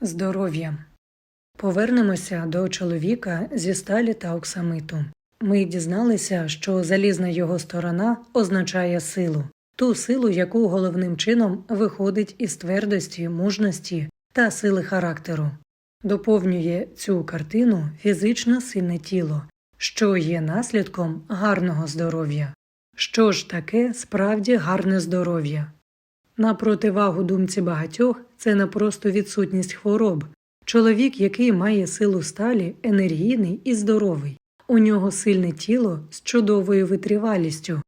Здоров'я. Повернемося до чоловіка зі сталі та оксамиту. Ми дізналися, що залізна його сторона означає силу, ту силу, яку головним чином виходить із твердості, мужності та сили характеру. Доповнює цю картину фізично сильне тіло, що є наслідком гарного здоров'я. Що ж таке справді гарне здоров'я? На противагу думці багатьох це не просто відсутність хвороб. Чоловік, який має силу сталі, енергійний і здоровий. У нього сильне тіло з чудовою витривалістю,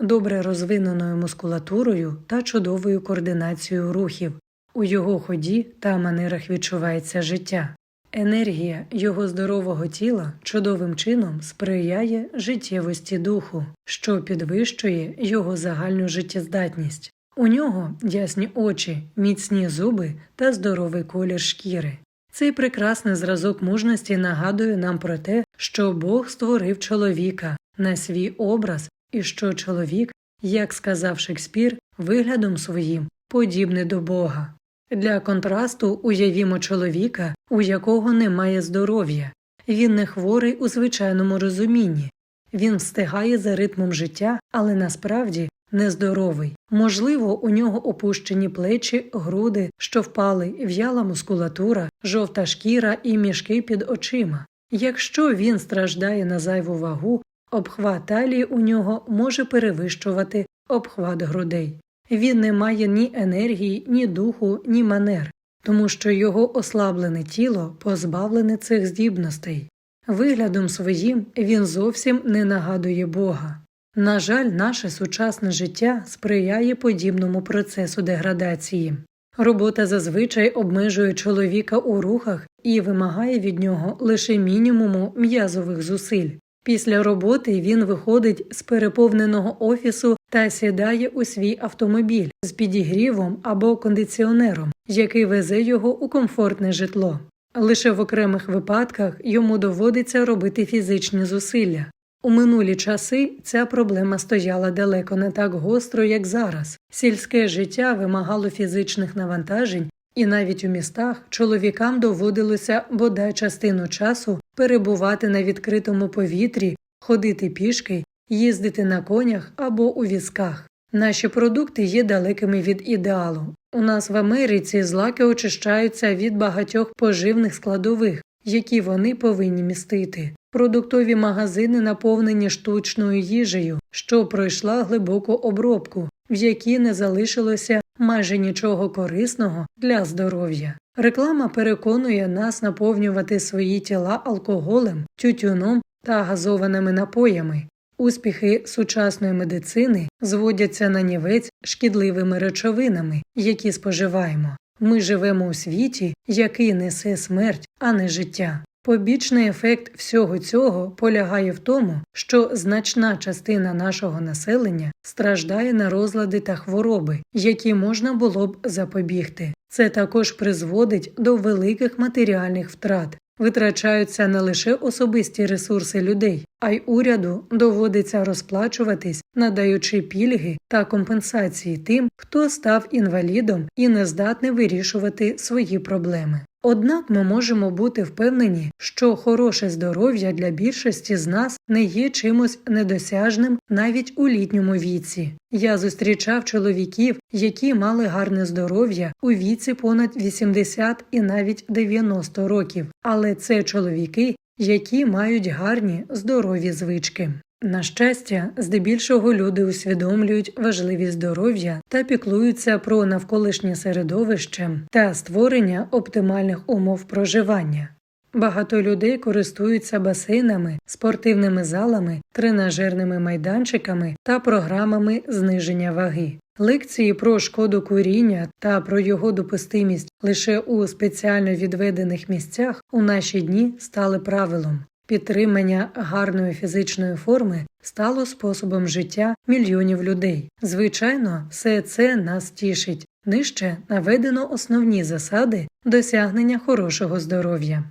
добре розвиненою мускулатурою та чудовою координацією рухів. У його ході та манерах відчувається життя. Енергія його здорового тіла чудовим чином сприяє життєвості духу, що підвищує його загальну життєздатність. У нього ясні очі, міцні зуби та здоровий колір шкіри. Цей прекрасний зразок мужності нагадує нам про те, що Бог створив чоловіка на свій образ і що чоловік, як сказав Шекспір, виглядом своїм подібний до Бога. Для контрасту уявімо чоловіка, у якого немає здоров'я, він не хворий у звичайному розумінні, він встигає за ритмом життя, але насправді нездоровий. Можливо, у нього опущені плечі, груди, що впали, в'яла мускулатура, жовта шкіра і мішки під очима. Якщо він страждає на зайву вагу, обхват талії у нього може перевищувати обхват грудей. Він не має ні енергії, ні духу, ні манер, тому що його ослаблене тіло позбавлене цих здібностей. Виглядом своїм він зовсім не нагадує Бога. На жаль, наше сучасне життя сприяє подібному процесу деградації. Робота зазвичай обмежує чоловіка у рухах і вимагає від нього лише мінімуму м'язових зусиль. Після роботи він виходить з переповненого офісу та сідає у свій автомобіль з підігрівом або кондиціонером, який везе його у комфортне житло. Лише в окремих випадках йому доводиться робити фізичні зусилля. У минулі часи ця проблема стояла далеко не так гостро, як зараз. Сільське життя вимагало фізичних навантажень, і навіть у містах чоловікам доводилося бодай частину часу перебувати на відкритому повітрі, ходити пішки, їздити на конях або у візках. Наші продукти є далекими від ідеалу. У нас в Америці злаки очищаються від багатьох поживних складових, які вони повинні містити. Продуктові магазини наповнені штучною їжею, що пройшла глибоку обробку, в якій не залишилося майже нічого корисного для здоров'я. Реклама переконує нас наповнювати свої тіла алкоголем, тютюном та газованими напоями. Успіхи сучасної медицини зводяться на нівець шкідливими речовинами, які споживаємо. Ми живемо у світі, який несе смерть, а не життя. Побічний ефект всього цього полягає в тому, що значна частина нашого населення страждає на розлади та хвороби, які можна було б запобігти. Це також призводить до великих матеріальних втрат. Витрачаються не лише особисті ресурси людей, а й уряду доводиться розплачуватись, надаючи пільги та компенсації тим, хто став інвалідом і не здатний вирішувати свої проблеми. Однак ми можемо бути впевнені, що хороше здоров'я для більшості з нас не є чимось недосяжним навіть у літньому віці. Я зустрічав чоловіків, які мали гарне здоров'я у віці понад 80 і навіть 90 років, але це чоловіки, які мають гарні здорові звички. На щастя, здебільшого люди усвідомлюють важливість здоров'я та піклуються про навколишнє середовище та створення оптимальних умов проживання. Багато людей користуються басейнами, спортивними залами, тренажерними майданчиками та програмами зниження ваги. Лекції про шкоду куріння та про його допустимість лише у спеціально відведених місцях у наші дні стали правилом. Підтримання гарної фізичної форми стало способом життя мільйонів людей. Звичайно, все це нас тішить. Нижче наведено основні засади досягнення хорошого здоров'я.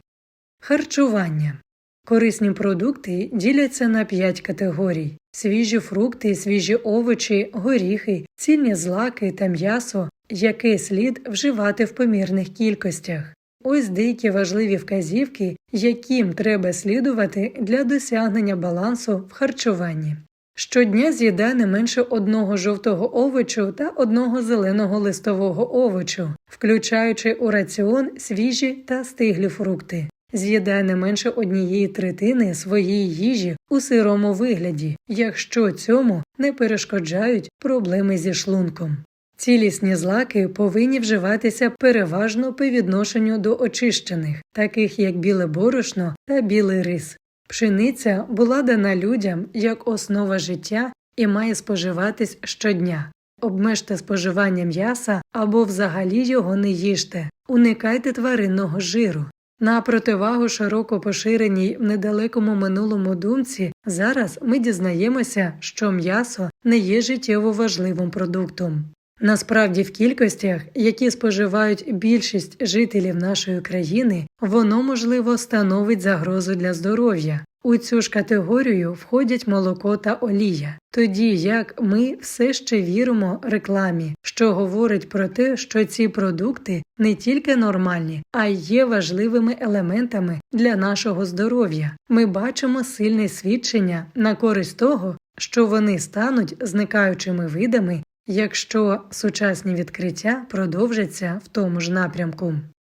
Харчування корисні продукти діляться на 5 категорій: свіжі фрукти, свіжі овочі, горіхи, цільні злаки та м'ясо, яке слід вживати в помірних кількостях. Ось деякі важливі вказівки, яким треба слідувати для досягнення балансу в харчуванні. Щодня з'їдай не менше одного жовтого овочу та одного зеленого листового овочу, включаючи у раціон свіжі та стиглі фрукти. З'їдай не менше однієї третини своєї їжі у сирому вигляді, якщо цьому не перешкоджають проблеми зі шлунком. Цілісні злаки повинні вживатися переважно по відношенню до очищених, таких як біле борошно та білий рис. Пшениця була дана людям як основа життя і має споживатись щодня. Обмежте споживання м'яса або взагалі його не їжте, уникайте тваринного жиру. На противагу широко поширеній в недалекому минулому думці, зараз ми дізнаємося, що м'ясо не є життєво важливим продуктом. Насправді, в кількостях, які споживають більшість жителів нашої країни, воно можливо становить загрозу для здоров'я. У цю ж категорію входять молоко та олія, тоді як ми все ще віримо рекламі, що говорить про те, що ці продукти не тільки нормальні, а й є важливими елементами для нашого здоров'я. Ми бачимо сильне свідчення на користь того, що вони стануть зникаючими видами якщо сучасні відкриття продовжаться в тому ж напрямку.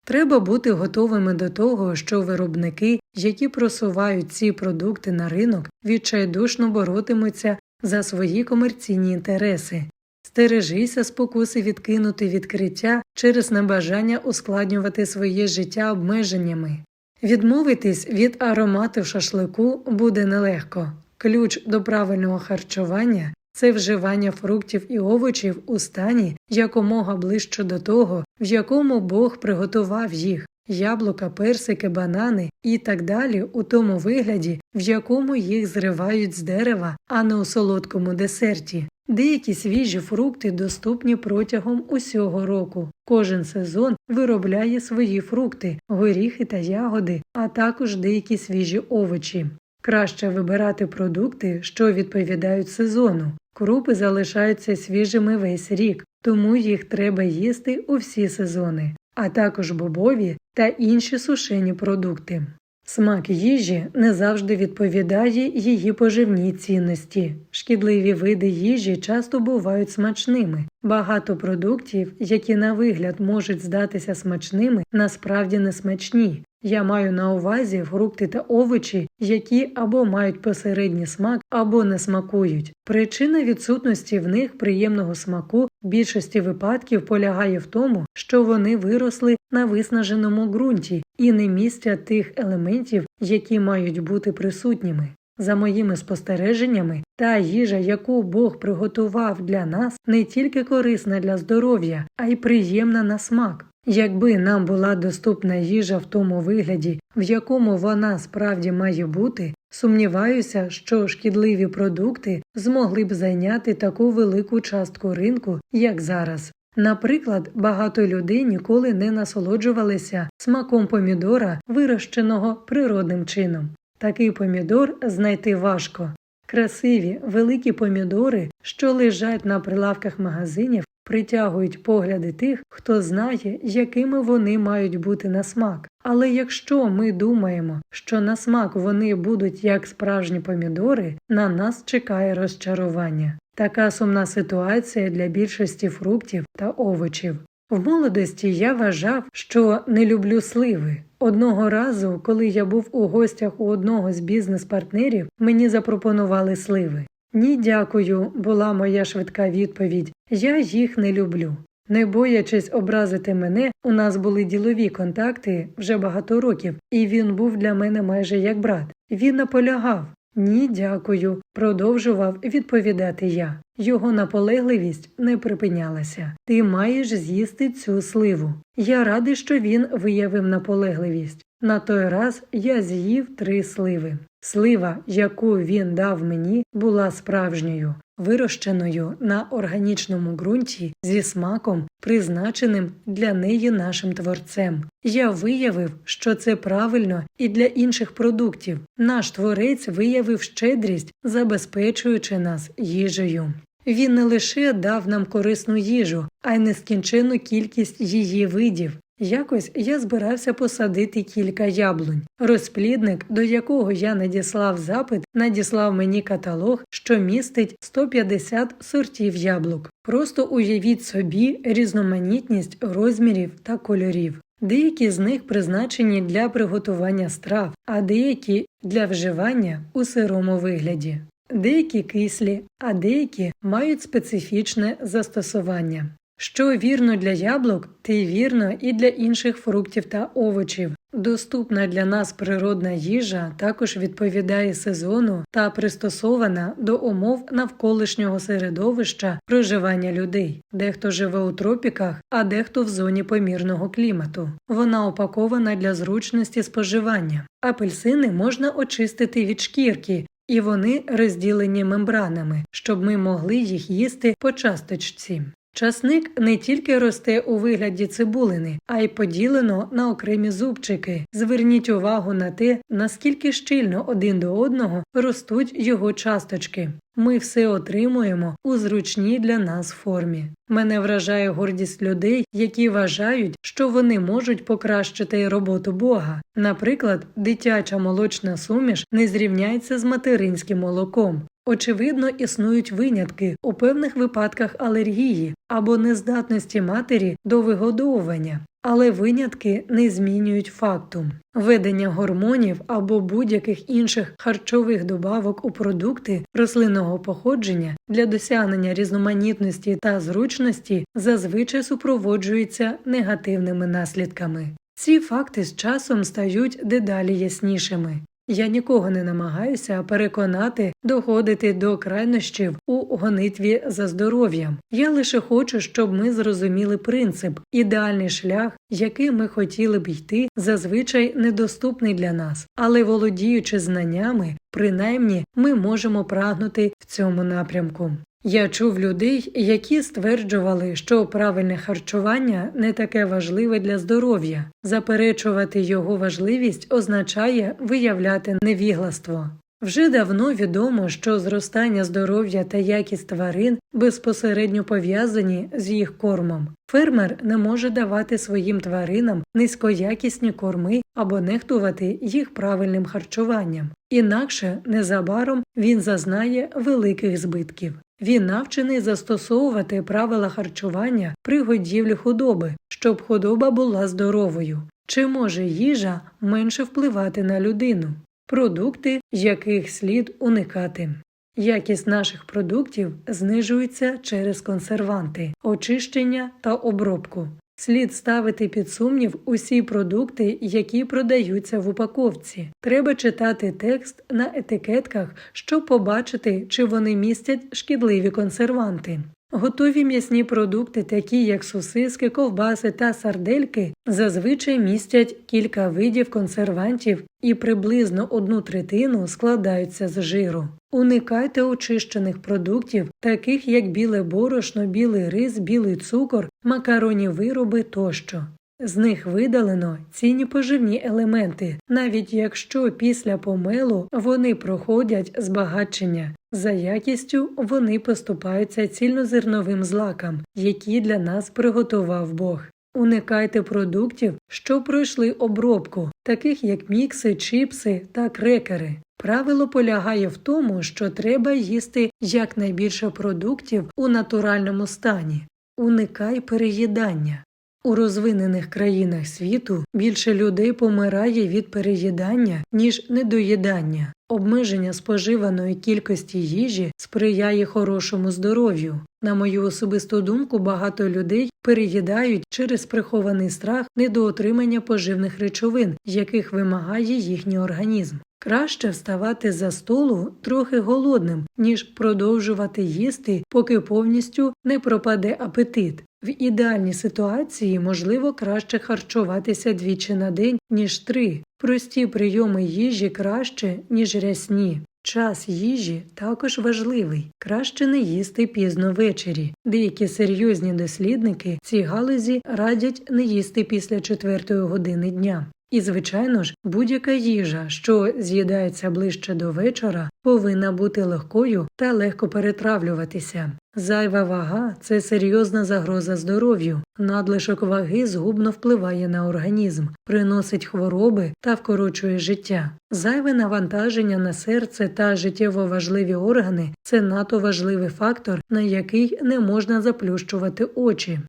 Треба бути готовими до того, що виробники, які просувають ці продукти на ринок, відчайдушно боротимуться за свої комерційні інтереси. Стережися спокуси відкинути відкриття через небажання ускладнювати своє життя обмеженнями. Відмовитись від аромату шашлику буде нелегко. Ключ до правильного харчування це вживання фруктів і овочів у стані якомога ближче до того, в якому Бог приготував їх яблука, персики, банани і так далі у тому вигляді, в якому їх зривають з дерева, а не у солодкому десерті. Деякі свіжі фрукти доступні протягом усього року. Кожен сезон виробляє свої фрукти, горіхи та ягоди, а також деякі свіжі овочі. Краще вибирати продукти, що відповідають сезону. Крупи залишаються свіжими весь рік, тому їх треба їсти у всі сезони, а також бобові та інші сушені продукти. Смак їжі не завжди відповідає її поживній цінності. Шкідливі види їжі часто бувають смачними. Багато продуктів, які на вигляд можуть здатися смачними, насправді не смачні. Я маю на увазі фрукти та овочі, які або мають посередній смак, або не смакують. Причина відсутності в них приємного смаку в більшості випадків полягає в тому, що вони виросли на виснаженому ґрунті і не містять тих елементів, які мають бути присутніми. За моїми спостереженнями, та їжа, яку Бог приготував для нас, не тільки корисна для здоров'я, а й приємна на смак. Якби нам була доступна їжа в тому вигляді, в якому вона справді має бути, сумніваюся, що шкідливі продукти змогли б зайняти таку велику частку ринку, як зараз. Наприклад, багато людей ніколи не насолоджувалися смаком помідора, вирощеного природним чином. Такий помідор знайти важко. Красиві великі помідори, що лежать на прилавках магазинів, притягують погляди тих, хто знає, якими вони мають бути на смак. Але якщо ми думаємо, що на смак вони будуть як справжні помідори, на нас чекає розчарування. Така сумна ситуація для більшості фруктів та овочів. В молодості я вважав, що не люблю сливи. Одного разу, коли я був у гостях у одного з бізнес-партнерів, мені запропонували сливи. Ні, дякую, була моя швидка відповідь. Я їх не люблю. Не боячись образити мене, у нас були ділові контакти вже багато років, і він був для мене майже як брат. Він наполягав. Ні, дякую, продовжував відповідати я. Його наполегливість не припинялася. Ти маєш з'їсти цю сливу. Я радий, що він виявив наполегливість. На той раз я з'їв три сливи. Слива, яку він дав мені, була справжньою, вирощеною на органічному ґрунті зі смаком, призначеним для неї нашим творцем. Я виявив, що це правильно і для інших продуктів. Наш творець виявив щедрість, забезпечуючи нас їжею. Він не лише дав нам корисну їжу, а й нескінченну кількість її видів. Якось я збирався посадити кілька яблунь. Розплідник, до якого я надіслав запит, надіслав мені каталог, що містить 150 сортів яблук. Просто уявіть собі різноманітність розмірів та кольорів. Деякі з них призначені для приготування страв, а деякі для вживання у сирому вигляді. Деякі кислі, а деякі мають специфічне застосування. Що вірно для яблук, те вірно і для інших фруктів та овочів. Доступна для нас природна їжа також відповідає сезону та пристосована до умов навколишнього середовища проживання людей. Дехто живе у тропіках, а дехто в зоні помірного клімату. Вона опакована для зручності споживання. Апельсини можна очистити від шкірки. І вони розділені мембранами, щоб ми могли їх їсти по часточці. Часник не тільки росте у вигляді цибулини, а й поділено на окремі зубчики. Зверніть увагу на те, наскільки щільно один до одного ростуть його часточки. Ми все отримуємо у зручній для нас формі. Мене вражає гордість людей, які вважають, що вони можуть покращити роботу Бога. Наприклад, дитяча молочна суміш не зрівняється з материнським молоком. Очевидно, існують винятки у певних випадках алергії або нездатності матері до вигодовування, але винятки не змінюють факту. Введення гормонів або будь-яких інших харчових добавок у продукти рослинного походження для досягнення різноманітності та зручності зазвичай супроводжується негативними наслідками. Ці факти з часом стають дедалі яснішими. Я нікого не намагаюся переконати доходити до крайнощів у гонитві за здоров'ям. Я лише хочу, щоб ми зрозуміли принцип, ідеальний шлях, який ми хотіли б йти, зазвичай недоступний для нас, але володіючи знаннями, принаймні ми можемо прагнути в цьому напрямку. Я чув людей, які стверджували, що правильне харчування не таке важливе для здоров'я. Заперечувати його важливість означає виявляти невігластво. Вже давно відомо, що зростання здоров'я та якість тварин безпосередньо пов'язані з їх кормом. Фермер не може давати своїм тваринам низькоякісні корми або нехтувати їх правильним харчуванням, інакше незабаром він зазнає великих збитків. Він навчений застосовувати правила харчування при годівлі худоби, щоб худоба була здоровою. Чи може їжа менше впливати на людину? Продукти, яких слід уникати. Якість наших продуктів знижується через консерванти, очищення та обробку. Слід ставити під сумнів усі продукти, які продаються в упаковці. Треба читати текст на етикетках, щоб побачити, чи вони містять шкідливі консерванти. Готові м'ясні продукти, такі як сосиски, ковбаси та сардельки, зазвичай містять кілька видів консервантів і приблизно одну третину складаються з жиру. Уникайте очищених продуктів, таких як біле борошно, білий рис, білий цукор, макаронні вироби тощо. З них видалено цінні поживні елементи, навіть якщо після помелу вони проходять збагачення. За якістю вони поступаються цільнозерновим злакам, які для нас приготував Бог. Уникайте продуктів, що пройшли обробку, таких як мікси, чіпси та крекери. Правило полягає в тому, що треба їсти якнайбільше продуктів у натуральному стані. Уникай переїдання. У розвинених країнах світу більше людей помирає від переїдання, ніж недоїдання. Обмеження споживаної кількості їжі сприяє хорошому здоров'ю. На мою особисту думку, багато людей переїдають через прихований страх недоотримання поживних речовин, яких вимагає їхній організм. Краще вставати за столу трохи голодним, ніж продовжувати їсти, поки повністю не пропаде апетит. В ідеальній ситуації можливо краще харчуватися двічі на день, ніж три. Прості прийоми їжі краще, ніж рясні. Час їжі також важливий, краще не їсти пізно ввечері. Деякі серйозні дослідники ці галузі радять не їсти після четвертої години дня. І, звичайно ж, будь-яка їжа, що з'їдається ближче до вечора, повинна бути легкою та легко перетравлюватися. Зайва вага це серйозна загроза здоров'ю. Надлишок ваги згубно впливає на організм, приносить хвороби та вкорочує життя. Зайве навантаження на серце та життєво важливі органи це надто важливий фактор, на який не можна заплющувати очі.